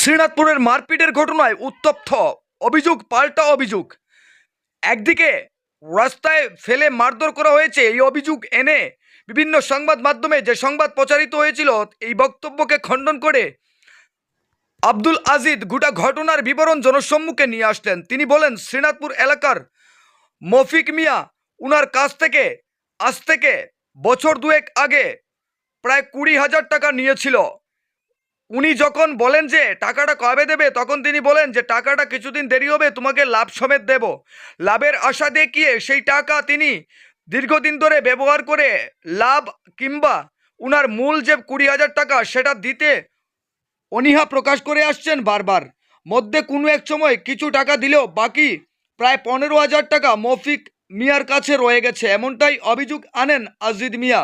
শ্রীনাথপুরের মারপিটের ঘটনায় উত্তপ্ত। অভিযোগ, পাল্টা অভিযোগ। একদিকে রাস্তায় ফেলে মারধর করা হয়েছে, এই অভিযোগ এনে বিভিন্ন সংবাদ মাধ্যমে যে সংবাদ প্রচারিত হয়েছিল, এই বক্তব্যকে খণ্ডন করে আব্দুল আজিদ গোটা ঘটনার বিবরণ জনসম্মুখে নিয়ে আসলেন। তিনি বলেন, শ্রীনাথপুর এলাকার মফিক মিয়া, উনার কাছ থেকে আজ থেকে বছর দুয়েক আগে প্রায় কুড়ি হাজার টাকা নিয়েছিল। উনি যখন বলেন যে টাকাটা কবে দেবে, তখন তিনি বলেন যে টাকাটা কিছুদিন দেরি হবে, তোমাকে লাভ সমেত দেব। লাভের আশা দেখিয়ে সেই টাকা তিনি দীর্ঘদিন ধরে ব্যবহার করে লাভ কিংবা উনার মূল যে কুড়ি হাজার টাকা, সেটা দিতে অনীহা প্রকাশ করে আসছেন বারবার। মধ্যে কোনো এক সময় কিছু টাকা দিলেও বাকি প্রায় পনেরো হাজার টাকা মফিক মিয়ার কাছে রয়ে গেছে, এমনটাই অভিযোগ আনেন আজিদ মিয়া।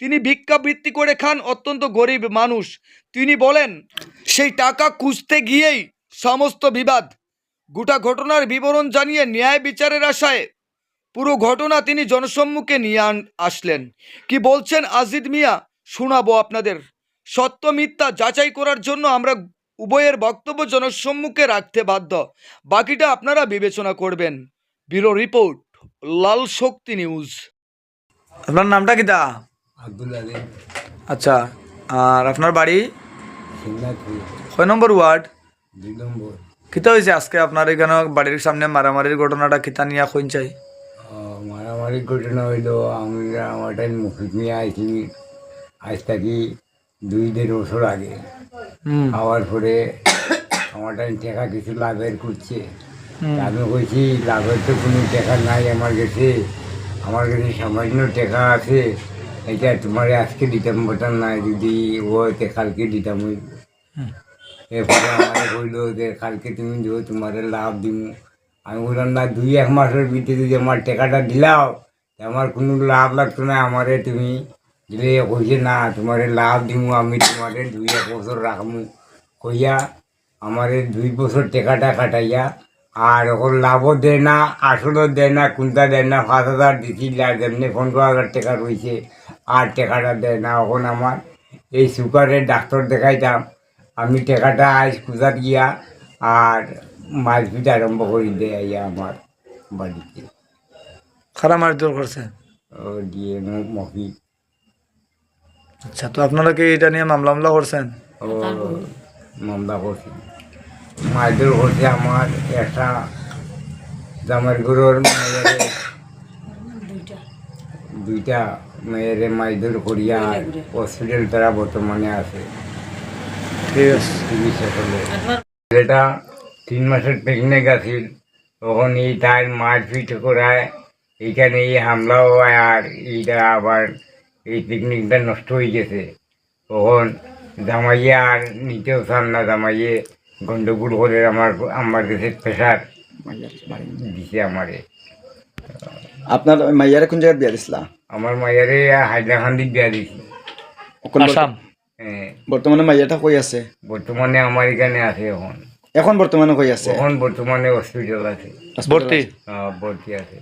তিনি ভিক্ষাবৃত্তি করে খান, অত্যন্ত গরিব মানুষ। তিনি বলেন, সেই টাকা খুঁজতে গিয়েই সমস্ত বিবাদ। গোটা ঘটনার বিবরণ জানিয়ে ন্যায় বিচারের আশায় পুরো ঘটনা তিনি জনসম্মুখে নিয়ে আসলেন। কি বলছেন আজিদ মিয়া? শোনাবো আপনাদের। সত্য মিথ্যা যাচাই করার জন্য আমরা উভয়ের বক্তব্য জনসম্মুখে রাখতে বাধ্য। বাকিটা আপনারা বিবেচনা করবেন। Bureau report, Lal Shakti news. আপনার নামটা কিতা আব্দুল আচ্ছা আর আপনার বাড়ি? কয় নম্বর ওয়ার্ড? দুই নম্বর। কিতা হয়েছে আজকে আপনার এখানে বাড়ির সামনে মারামারির ঘটনাটা? কিতা নিয়ে কইন চাই? আহ, মারামারি ঘটনা হইল আমি আমার টাইম নিয়ে আইছি। আজ থাকি দুই দেড় বছর আগে। খাওয়ার পরে আমার টাইম টাকা কিছু লাভের করছে। আমি কইছি লাভের তো কোনো টাকা নাই আমার কাছে। আমার কাছে সামান্য টাকা আছে। এটা তোমার আজকে দিতাম বটার নাই যদি ও তে কালকে দিতাম হইব এরপরে আমার কইলো যে কালকে তুমি দিও তোমার লাভ দিব আমি বললাম না দুই এক মাসের ভিতরে যদি আমার টাকাটা দিলাও আমার কোনো লাভ লাগতো না আমারে তুমি দিলে। কইছে না তোমার লাভ দিব আমি তোমারে দুই এক বছর রাখব কইয়া আমারে দুই বছর টাকাটা কাটাইয়া আর ওখন লাভও দেয় না আসলও দেয় না কোনটা দেয় না পাঁচ হাজার দিছি যেমনি পনেরো হাজার টাকা রয়েছে আর টাকাটা দেয় না এখন আমার এই সুগারের ডাক্তার দেখাইতাম। আমি টাকাটা আজ খুঁজাত গিয়া আর মাছ পিট আরম্ভ করে দেয় আমার বাড়িতে। খারাপ মারধর করছে? ও দিয়ে মফি আচ্ছা তো আপনারা কি এটা নিয়ে মামলা মামলা করছেন? ও মামলা করছি। মাছদের করছে আমার একটা জামার গরুর দুইটা মেয়েরে মাছদের করিয়া হসপিটাল তারা বর্তমানে আছে। চিকিৎসা করলে ছেলেটা তিন মাসের প্রেগনেন্ট আছিল। তখন এই তার মারপিট করায় এইখানে এই হামলাও হয় আর এইটা আবার এই পিকনিকটা নষ্ট হয়ে গেছে। তখন জামাইয়ে আর নিতেও চান না। জামাইয়ে গন্ডগোল করে আমার আমার কাছে প্রেশার দিছে আমারে। আপনার মাইয়ারে কোন জায়গায় বিয়া দিছিলা? আমার মাইয়ারে হাইলাকান্দিত বিয়া দিছিল আসাম? হ্যাঁ, বর্তমানে মাইয়াটা কই আছে? বর্তমানে আমার এখানে আছে এখন। এখন বর্তমানে কই আছে? এখন বর্তমানে হসপিটাল আছে। ভর্তি? ভর্তি আছে।